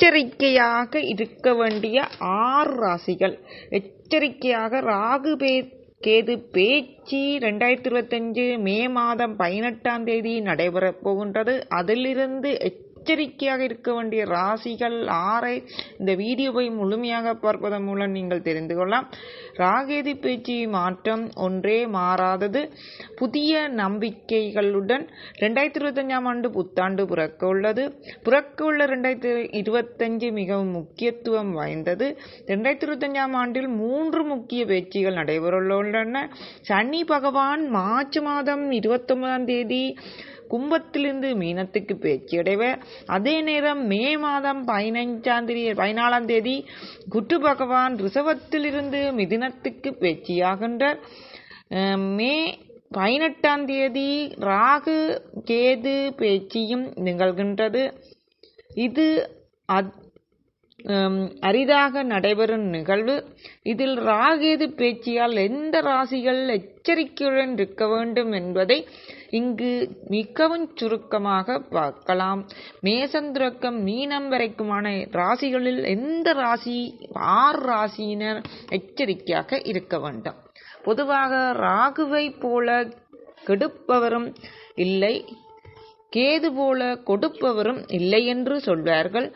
எச்சரிக்கையாக இருக்க வேண்டிய ஆறு ராசிகள். எச்சரிக்கையாக ராகு பே கேது பேச்சு ரெண்டாயிரத்தி இருபத்தஞ்சு மே மாதம் பதினெட்டாம் தேதி நடைபெறப் போகின்றது. அதிலிருந்து எச்சரிக்கையாக இருக்க வேண்டிய ராசிகள் ஆறை இந்த வீடியோவை முழுமையாக பார்ப்பதன் மூலம் நீங்கள் தெரிந்து கொள்ளலாம். ராகேதி பேச்சு மாற்றம் ஒன்றே மாறாதது. புதிய நம்பிக்கைகளுடன் ரெண்டாயிரத்தி இருபத்தஞ்சாம் ஆண்டு புத்தாண்டு பிறக்க உள்ளது. பிறக்க உள்ள ரெண்டாயிரத்தி இருபத்தஞ்சு மிகவும் முக்கியத்துவம் வாய்ந்தது. ரெண்டாயிரத்தி இருபத்தஞ்சாம் ஆண்டில் மூன்று முக்கிய பேச்சுகள் நடைபெறவுள்ளன. சனி பகவான் மார்ச் மாதம் இருபத்தொன்பதாம் தேதி கும்பத்திலிருந்து மீனத்துக்கு பேச்சு அடைவர் அதே நேரம் மே மாதம் பதினைஞ்சாம் தேதி பதினாலாம் தேதி குட்டு பகவான் ரிசவத்திலிருந்து மிதினத்துக்கு பேச்சியாகின்றார். மே பதினெட்டாம் தேதி ராகு கேது பேச்சியும் நிகழ்கின்றது. இது அத் அரிதாக நடைபெறும் நிகழ்வு. இதில் ராகேது பேச்சியால் எந்த ராசிகள் எச்சரிக்கையுடன் இருக்க வேண்டும் என்பதை இங்கு மிகவும் சுருக்கமாக பார்க்கலாம். மேசந்துரக்கம் மீனம் வரைக்குமான ராசிகளில் எந்த ராசி ஆறு ராசியினர் எச்சரிக்கையாக இருக்க வேண்டும்? பொதுவாக ராகுவை போல கெடுப்பவரும் இல்லை. கேது போல கொடுப்பவரும் இல்லை என்று சொல்வார்கள்.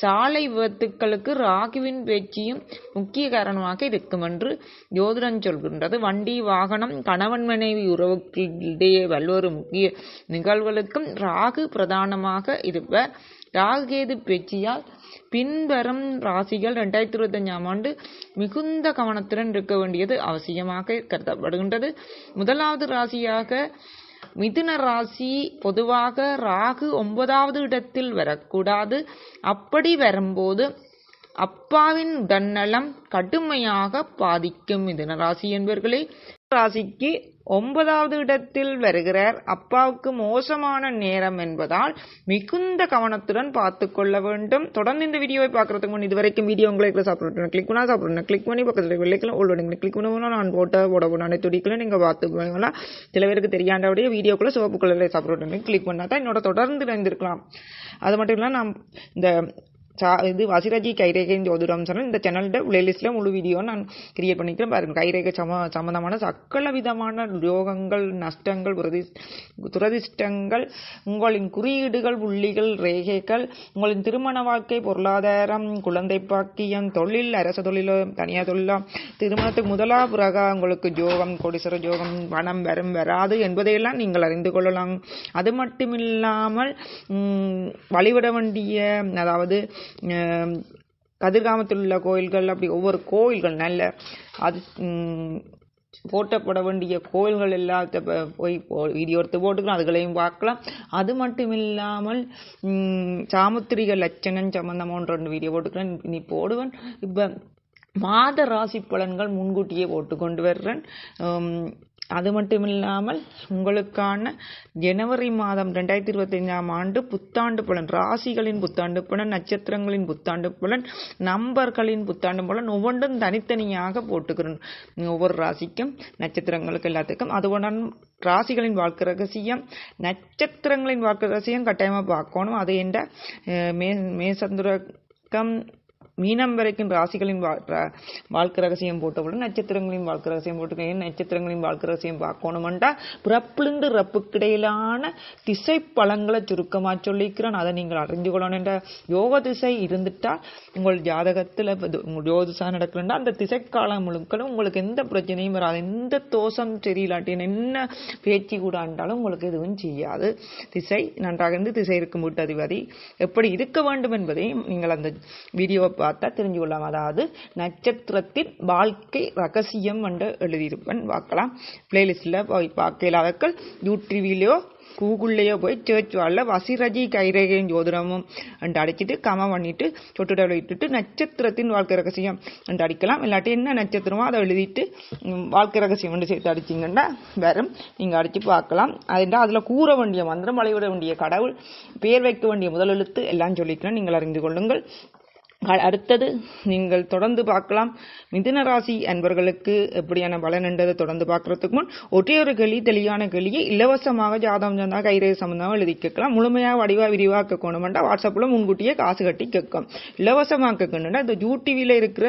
சாலை விபத்துக்களுக்கு ராகுவின் பேச்சியும் முக்கிய காரணமாக இருக்கும் என்று ஜோதிடம் சொல்கின்றது. வண்டி வாகனம் கணவன் மனைவி உறவுகளிடையே பல்வேறு முக்கிய நிகழ்வுகளுக்கும் ராகு பிரதானமாக இருப்பர். ராகுகேது பேச்சியால் பின்வரும் ராசிகள் ரெண்டாயிரத்தி இருபத்தஞ்சாம் ஆண்டு மிகுந்த கவனத்துடன் இருக்க வேண்டியது அவசியமாக கருதப்படுகின்றது. முதலாவது ராசியாக மிதுன ராசி பொதுவாக ராகு ஒன்பதாவது இடத்தில் வரக்கூடாது. அப்படி வரும்போது அப்பாவின் உடல்நலம் கடுமையாக பாதிக்கும். மிதுன ராசி என்பவர்களே ராசிக்கு ஒன்பதாவது இடத்தில் வருகிறார். அப்பாவுக்கு மோசமான நேரம் என்பதால் மிகுந்த கவனத்துடன் பார்த்து கொள்ள வேண்டும். தொடர்ந்து இந்த வீடியோவை பார்க்கறதுக்கு முன் இதுவரைக்கும் வீடியோ உங்களுக்கு சாப்பிட்றேன் கிளிக் பண்ணா சாப்பிட்றேன் கிளிக் பண்ணி பக்கத்தில் வெள்ளைக்கலாம் உள்ள கிளிக் பண்ணணும் நான் போட்ட போட போன துடிக்கல நீங்கள் பார்த்து சில பேருக்கு தெரியாண்டவுடைய வீடியோக்குள்ள சிவப்பு கலரில் சாப்பிடணும் கிளிக் பண்ணால் தான் என்னோட தொடர்ந்து இணைந்திருக்கலாம். அது மட்டும் இல்லை நான் இந்த சா இது வசிராஜி கைரேகையின் ஜோதிடம் சொன்னால் இந்த சேனலோட பிளேலிஸ்ட்டில் முழு வீடியோ நான் கிரியேட் பண்ணிக்கிறேன் பாருங்க. கைரேகை சம சம்மந்தமான சக்கல விதமான யோகங்கள் நஷ்டங்கள் துரதி துரதிஷ்டங்கள் உங்களின் குறியீடுகள் புள்ளிகள் ரேகைகள் உங்களின் திருமண வாழ்க்கை பொருளாதாரம் குழந்தை பாக்கியம் தொழில் அரச தொழிலோ தனியார் தொழிலோ திருமணத்துக்கு முதலா பிறகா உங்களுக்கு ஜோகம் கொடிசர ஜோகம் பணம் வரும் வராது என்பதையெல்லாம் நீங்கள் அறிந்து கொள்ளலாம். அது மட்டுமில்லாமல் வழிவிட வேண்டிய அதாவது கதிர்காமத்தில் உள்ள கோயில்கள் அப்படி ஒவ்வொரு கோயில்கள் நல்ல அது போட்டப்பட வேண்டிய கோயில்கள் எல்லாத்த போய் வீடியோ எடுத்து போட்டுக்கலாம் அதுகளையும் பார்க்கலாம். அது மட்டும் இல்லாமல் சாமுத்திரிக லட்சணம் சம்பந்தமான ரெண்டு வீடியோ போட்டுக்கிறேன். இனி போடுவேன். இப்போ மாத ராசி பலன்கள் முன்கூட்டியே போட்டு கொண்டு வர்றேன் அது மட்டும் இல்லாமல் உங்களுக்கான ஜனவரி மாதம் ரெண்டாயிரத்தி இருபத்தஞ்சாம் ஆண்டு புத்தாண்டு புலன் ராசிகளின் புத்தாண்டு புலன் நட்சத்திரங்களின் புத்தாண்டு புலன் நம்பர்களின் புத்தாண்டு புலன் ஒவ்வொன்றும் தனித்தனியாக போட்டுக்கிறோம். ஒவ்வொரு ராசிக்கும் நட்சத்திரங்களுக்கு எல்லாத்துக்கும். அதுவுடன் ராசிகளின் வாழ்க்கை ரகசியம் நட்சத்திரங்களின் வாழ்க்கை ரகசியம் கட்டாயமாக பார்க்கணும். அது என்ற மே மேசந்துரக்கம் மீனம் வரைக்கும் ராசிகளின் வாழ்க்கை ரகசியம் போட்டவுடன் நட்சத்திரங்களின் வாழ்க்கை ரகசியம் போட்டுக்கேன் நட்சத்திரங்களின் வாழ்க்கை ரகசியம் பார்க்கணுமெண்டா பிறப்பிலிருந்து ரப்புக்கிடையிலான திசை பலங்களை சுருக்கமாக சொல்லிக்கிறேன். அதை நீங்கள் அறிஞ்சு கொள்ளணும் என்ற யோக திசை இருந்துட்டால் உங்கள் ஜாதகத்தில் ஜோதிசா நடக்கலன்னா அந்த திசை காலம் முழுக்களும் உங்களுக்கு எந்த பிரச்சனையும் வராது. எந்த தோஷம் சரியில்லாட்டி என்ன பேச்சு கூட ஆண்டாலும் உங்களுக்கு எதுவும் செய்யாது. திசை நன்றாக இருந்து திசை இருக்கும் வீட்டதிபதி எப்படி இருக்க வேண்டும் என்பதையும் நீங்கள் அந்த வீடியோவை பார்த்தா தெரிஞ்சு கொள்ளலாம் அதாவது நட்சத்திரத்தின் வாழ்க்கை ரகசியம் என்று எழுதியிருப்பேன். பார்க்கலாம். பிளேலிஸ்டில் போய் பார்க்க இல்லாதக்கள் யூடியூப்லேயோ கூகுள்லேயோ போய் சர்ச் வாலில் வசிரஜி கைரேகையும் ஜோதிடமும் என்று அடிச்சிட்டு கம பண்ணிட்டு சொட்டுடவில் இட்டுட்டு நட்சத்திரத்தின் வாழ்க்கை ரகசியம் என்று அடிக்கலாம். இல்லாட்டி என்ன நட்சத்திரமோ அதை எழுதிட்டு வாழ்க்கை ரகசியம் என்று சேர்த்து அடிச்சிங்கன்னா வரும். நீங்கள் அடித்து பார்க்கலாம். அதுண்டா அதில் கூற வேண்டிய மந்திரம் வழிவிட வேண்டிய கடவுள் பேர் வைக்க வேண்டிய முதல் எழுத்து எல்லாம் சொல்லிக்கலாம் நீங்கள் அறிந்து கொள்ளுங்கள். அடுத்தது நீங்கள் தொடர்ந்து பார்க்கலாம். மிதுன ராசி அன்பர்களுக்கு எப்படியான பலன் என்றதை தொடர்ந்து பார்க்கறதுக்கு முன் ஒரே ஒரு கேள்வி தெளிவான கிளியை இலவசமாக ஜாதகம் சொன்னா கைரேகை சம்பந்தமாக எழுதி கேட்கலாம். முழுமையாக வடிவா விரிவாக கேட்கணும்னா வாட்ஸ்அப்பில் முன்கூட்டியே காசு கட்டி கேட்கும் இலவசமாக கேட்கணும்னா இந்த யூடிவியில் இருக்கிற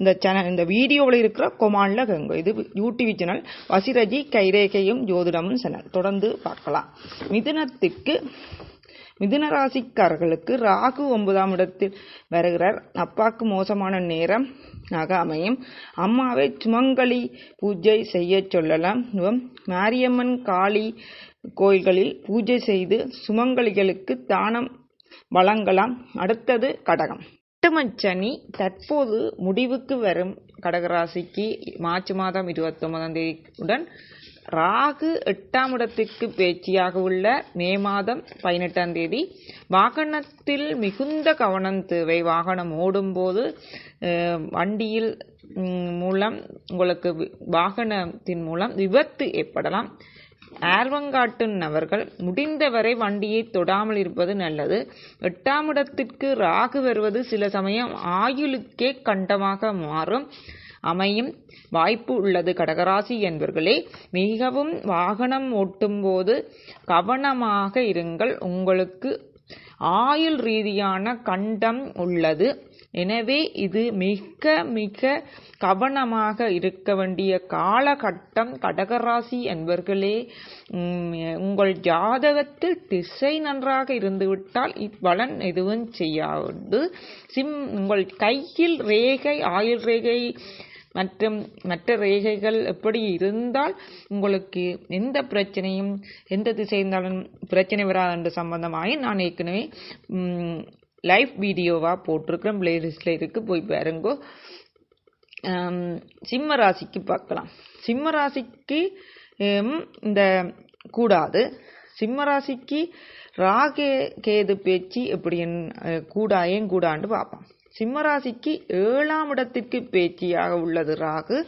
இந்த சேனல் இந்த வீடியோவில் இருக்கிற கொமாண்டில் கேங்க இது யூடிவி சேனல் வசிரஜி கைரேகையும் ஜோதிடமும் சேனல் தொடர்ந்து பார்க்கலாம். மிதுனத்துக்கு மிதுன ராசிக்காரர்களுக்கு ராகு ஒன்பதாம் இடத்தில் வருகிறார். அப்பாக்கு மோசமான நேரம் ஆக அமையும். அம்மாவை சுமங்கலி பூஜை செய்ய சொல்லலாம். மாரியம்மன் காளி கோயில்களில் பூஜை செய்து சுமங்கலிகளுக்கு தானம் வழங்கலாம். அடுத்தது கடகம். சனி தற்போது முடிவுக்கு வரும் கடகராசிக்கு மார்ச் மாதம் இருபத்தி ஒன்பதாம் தேதியுடன் ராகு எட்டாம் இடத்திற்கு பேச்சியாக உள்ள மே மாதம் பதினெட்டாம் தேதி வாகனத்தில் மிகுந்த கவனம் தேவை. வாகனம் ஓடும்போது வண்டியில் மூலம் உங்களுக்கு வாகனத்தின் மூலம் விபத்து ஏற்படலாம். ஆர்வங்காட்டும் நபர்கள் முடிந்தவரை வண்டியை தொடாமல் இருப்பது நல்லது. எட்டாம் இடத்திற்கு ராகு வருவது சில சமயம் ஆயுளுக்கே கண்டமாக மாறும். அமையும் வாய்ப்பு உள்ளது. கடகராசி என்பர்களே மிகவும் வாகனம் ஓட்டும்போது கவனமாக இருங்கள். உங்களுக்கு ஆயுள் ரீதியான கண்டம் உள்ளது. எனவே இது மிக மிக கவனமாக இருக்க வேண்டிய காலகட்டம். கடகராசி என்பர்களே உங்கள் ஜாதகத்தில் திசை நன்றாக இருந்துவிட்டால் இப்பலன் எதுவும் செய்யாது. சிம் உங்கள் கையில் ரேகை ஆயுள் ரேகை மற்றும் மற்ற ரேகைகள் எப்படி இருந்தால் உங்களுக்கு எந்த பிரச்சனையும் எந்த திசை இருந்தாலும் பிரச்சனை வராது என்று சம்பந்தமாகி நான் ஏற்கனவே லைவ் வீடியோவாக போட்டிருக்கிறேன். பிளேலிஸ்டில் இருக்குது போய் பாருங்கோ. சிம்ம ராசிக்கு பார்க்கலாம். சிம்ம ராசிக்கு இந்த கூடாது. சிம்ம ராசிக்கு ராகே கேது பேச்சு எப்படி என்- கூடா ஏன் கூடான்னு பார்ப்போம். சிம்மராசிக்கு ஏழாம் இடத்திற்கு பேச்சியாக உள்ளது ராகு.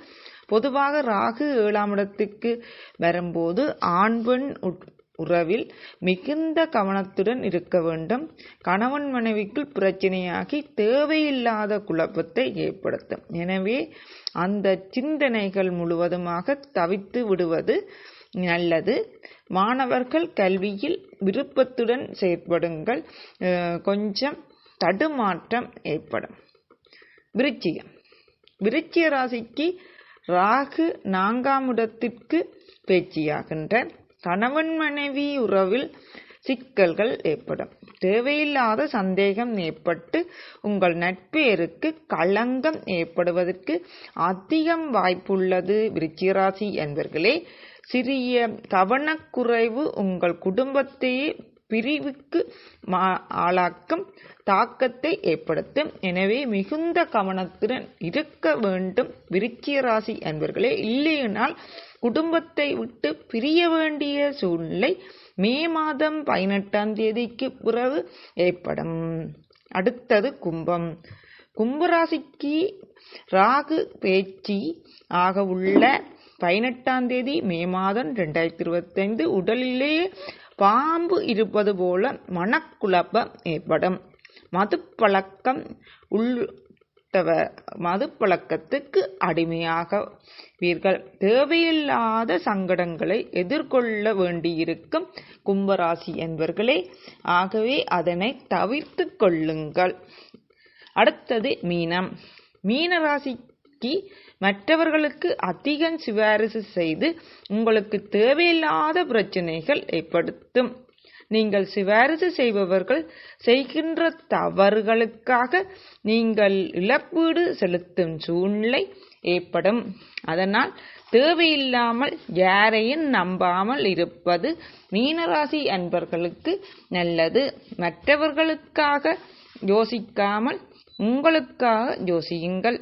பொதுவாக ராகு ஏழாம் இடத்துக்கு வரும்போது ஆண் பெண் உட்- உறவில் மிகுந்த கவனத்துடன் இருக்க வேண்டும். கணவன் மனைவிக்குள் பிரச்சனையாகி தேவையில்லாத குழப்பத்தை ஏற்படுத்தும். எனவே அந்த சிந்தனைகள் முழுவதுமாக தவித்து விடுவது நல்லது. மாணவர்கள் கல்வியில் விருப்பத்துடன் செயற்படுங்கள். கொஞ்சம் தடுமாற்றம் ஏற்படும். விருச்சிகம். விருச்சிக ராசிக்கு ராகு நான்காம் இடத்திற்கு பேச்சியாகின்ற கணவன் மனைவி உறவில் சிக்கல்கள் ஏற்படும். தேவையில்லாத சந்தேகம் ஏற்பட்டு உங்கள் நட்பேருக்கு களங்கம் ஏற்படுவதற்கு அதிகம் வாய்ப்புள்ளது விருச்சிகராசி என்பர்களே. சிறிய கவனக்குறைவு உங்கள் குடும்பத்தையே பிரிவுக்கு மா- ஆளாக்கும் தாக்கத்தை ஏற்படுத்தும். எனவே மிகுந்த கவனத்துடன் இருக்க வேண்டும். விருச்சிக ராசி அன்பர்களே இல்லையினால் குடும்பத்தை விட்டு பிரிய வேண்டிய சூழ்நிலை மே மாதம் பதினெட்டாம் தேதிக்கு பிறகு ஏற்படும். அடுத்தது கும்பம். கும்பராசிக்கு ராகு பேச்சி ஆக உள்ள பதினெட்டாம் தேதி மே மாதம் ரெண்டாயிரத்தி இருபத்தைந்து உடலிலேயே பாம்பு இருப்பது போல மனக்குழப்பம் ஏற்படும். மதுப்பழக்கம் உள்ளவ மதுப்பழக்கத்துக்கு அடிமையாகவீர்கள். தேவையில்லாத சங்கடங்களை எதிர்கொள்ள வேண்டியிருக்கும் கும்பராசி என்பர்களே ஆகவே அதனை தவிர்த்து கொள்ளுங்கள். அடுத்தது மீனம். மீனராசி நீக்கி மற்றவர்களுக்கு அதிகம் சிபாரிசு செய்து உங்களுக்கு தேவையில்லாத பிரச்சனைகள் ஏற்படுத்தும். நீங்கள் சிபாரிசு செய்பவர்கள் செய்கின்ற தவறுகளுக்காக நீங்கள் இழப்பீடு செலுத்தும் சூழ்நிலை ஏற்படும். அதனால் தேவையில்லாமல் யாரையும் நம்பாமல் இருப்பது மீனராசி அன்பர்களுக்கு நல்லது. மற்றவர்களுக்காக யோசிக்காமல் உங்களுக்காக யோசியுங்கள்.